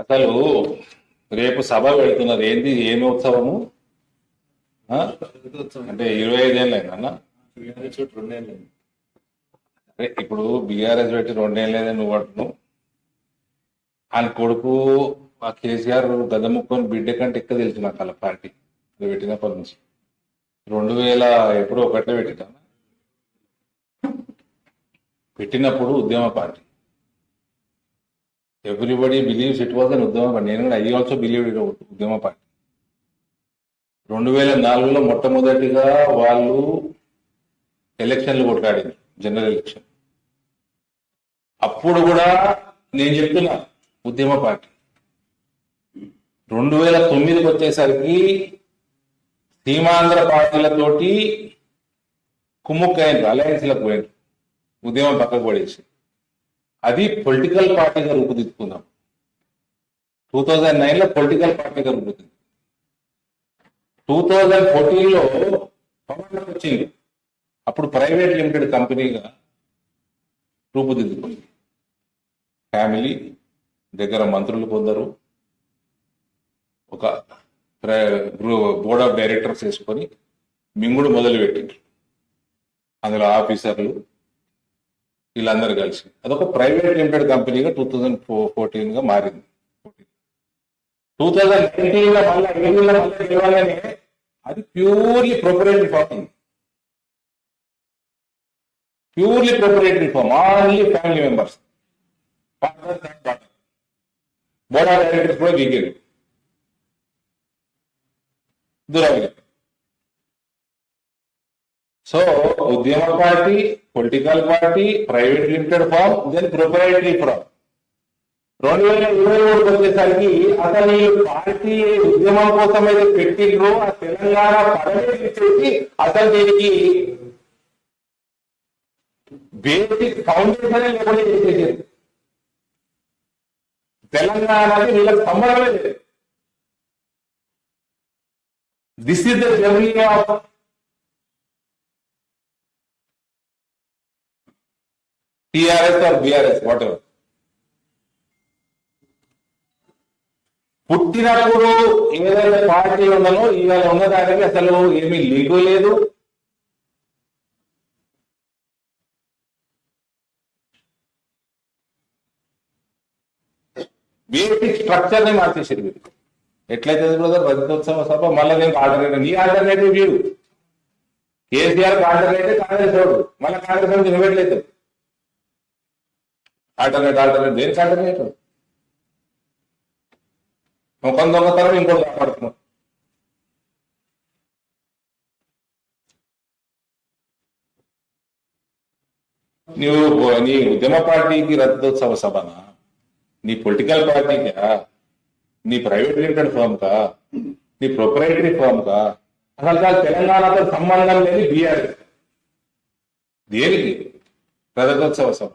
అసలు రేపు సభ పెడుతున్నారు ఏంది? ఏమి ఉత్సవము? అంటే ఇరవై ఐదేళ్ళు అయిందన్న అరే ఇప్పుడు బీఆర్ఎస్ పెట్టి రెండేళ్ళేదే నువ్వు అంటున్నావు. ఆయన కొడుకు ఆ కేసీఆర్ గదముక్కొని బిడ్డ కంటే ఎక్కువ తెలుసు నాకు వాళ్ళ పార్టీ. పెట్టినప్పటి నుంచి రెండు వేల ఎప్పుడు ఒకటే పెట్టినా. పెట్టినప్పుడు ఉద్యమ party. Everybody believes it was an ఉద్యమ పార్టీ నేను కూడా ఐ ఆల్సో బిలీవ్ ఇట్ ఉద్యమ పార్టీ రెండు వేల నాలుగులో మొట్టమొదటిగా వాళ్ళు ఎలక్షన్లు కొట్లాడింది జనరల్ ఎలక్షన్ అప్పుడు కూడా నేను చెప్తున్నా ఉద్యమ పార్టీ రెండు వేల తొమ్మిదికి వచ్చేసరికి సీమాంధ్ర పార్టీలతోటి కుమ్ముక్కైన అలయన్స్లకు పోయింది ఉద్యమం పక్కకు పడేసి. అది పొలిటికల్ పార్టీగా రూపుదిద్దుకుందాం. టూ థౌజండ్ నైన్లో పొలిటికల్ పార్టీగా రూపుదిద్దు టూ థౌజండ్ ఫోర్టీన్లో పవన్ వచ్చింది అప్పుడు ప్రైవేట్ లిమిటెడ్ కంపెనీగా రూపుదిద్దుకుంది. ఫ్యామిలీ దగ్గర మంత్రులు కొందరు ఒక బోర్డ్ ఆఫ్ డైరెక్టర్స్ వేసుకొని మింగుడు మొదలు పెట్టిండ్రు అందులో ఆఫీసర్లు వీళ్ళందరూ కలిసి అదొక ప్రైవేట్ లిమిటెడ్ కంపెనీగా టూ థౌజండ్ ఫోర్టీన్గా మారింది టూ థౌజండ్ నైన్టీన్లో మళ్ళీ ఎనిమిదిలో మళ్ళీ ఇవ్వాలని అది purely proprietary firm purely proprietary firm only family members board of directors కూడా దిగారు దురవలి సో ఉద్యమ party political party private limited firm then proprietary firm రెండు వేల ఇరవై మూడుకి వచ్చేసరికి అసలు ఈ పార్టీ ఉద్యమం కోసం అయితే పెట్టిండ్రు ఆ తెలంగాణ పదవి ఇచ్చేసి అసలు దీనికి బేసిక్ ఫౌండేషన్ లేకుండా చేసేసారు. తెలంగాణకి వీళ్ళకి సంబంధమే లేదు. This is the journey of TRS or BRS whatever పుట్టినప్పుడు ఏదైతే పార్టీ ఉన్నదో ఇవాళ ఉన్నదానికి అసలు ఏమీ లీగు లేదు. బేసిక్ స్ట్రక్చర్ని మార్చేసారు మీరు ఎట్లయితే బ్రదర్ రజతోత్సవ సభ మళ్ళీ నేను ఆల్టర్నేటివ్ నీ ఆల్టర్నేటివ్ వీడు. కేసీఆర్ ఆల్టర్నేటివ్ కాంగ్రెస్ వాడు. మళ్ళీ కాంగ్రెస్ నుంచి నిలబెట్టలేదు. ఆల్టర్నేట్ ఆల్టర్నేట్ దేనికి ఆల్టర్నేట్ ఒక దొంగతనం ఇంకోటి కాపాడుతున్నాం. నువ్వు నీ ఉద్యమ పార్టీకి రద్దోత్సవ సభనా? నీ పొలిటికల్ పార్టీకా? నీ ప్రైవేట్ లిమిటెడ్ ఫర్మ్ కా నీ ప్రొపరేటరీ ఫర్మ్ కా అసలు కాదు తెలంగాణతో సంబంధం లేని బీఆర్ఎస్. దేనికి? రథోత్సవ సభ.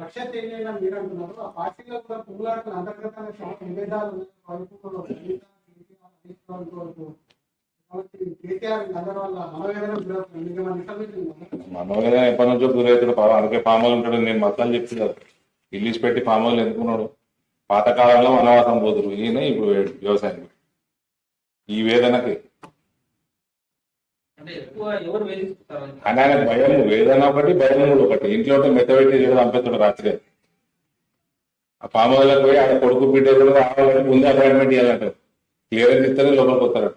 లక్ష్యం ఏంటంటే మీరు అంటున్నారు. ఆ పార్టీలో కూడా పువ్వులాటలు అంతర్గతంగా చాలా విభేదాలు మనోవేదన ఎప్పటి నుంచో గురవుతాడు. అందుకే పామలు ఉంటాడు. నేను మొత్తం చెప్తుంది కదా. ఇల్లు పెట్టి పామలు ఎందుకున్నాడు పాతకాలంలో వనవాసం పోదురు ఈయన ఇప్పుడు వ్యవసాయం. ఈ వేదనకి. అని. ఆయన భయం వేదన ఒకటి భయం కూడా ఒకటి. ఇంట్లో మెత్తబెట్టి చంపేస్తాడు రాత్రి. ఆ పాములకు పోయి ఆయన కొడుకు బిడ్డ కూడా రావాలంటే ముందే అపాయింట్మెంట్ ఇవ్వాలంట. క్లియరెన్స్ ఇస్తేనే లోపలికి వస్తాడు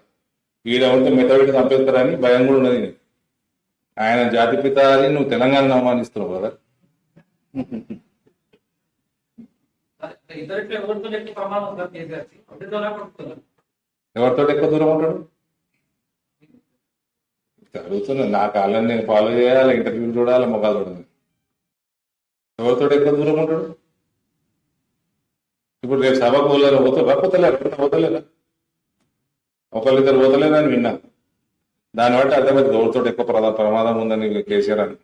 ఈడ ఉంటే మెత్తబెట్టి చంపేస్తారని భయం కూడా ఉన్నది. ఆయన జాతి పిత అని నువ్వు తెలంగాణ అవమానిస్తున్నావు కదా. ఎవరితో ఎక్కువ దూరం ఉంటాడు? జరుగుతుంది నా కాలం నేను ఫాలో చేయాలి ఇంటర్వ్యూలు చూడాలి మొగాలు చూడాలి ఎవరితో ఎక్కువ దూరం ఉంటాడు ఇప్పుడు రేపు సభకు పోలేరు? పోతారు పోతలేరు? పోతలేరా? ఒకళ్ళిద్దరు పోతలేరని విన్నా. దాన్ని బట్టి అర్థమైంది ఎవరితో ఎక్కువ ప్రమాదం ఉందని కేసీఆర్ అని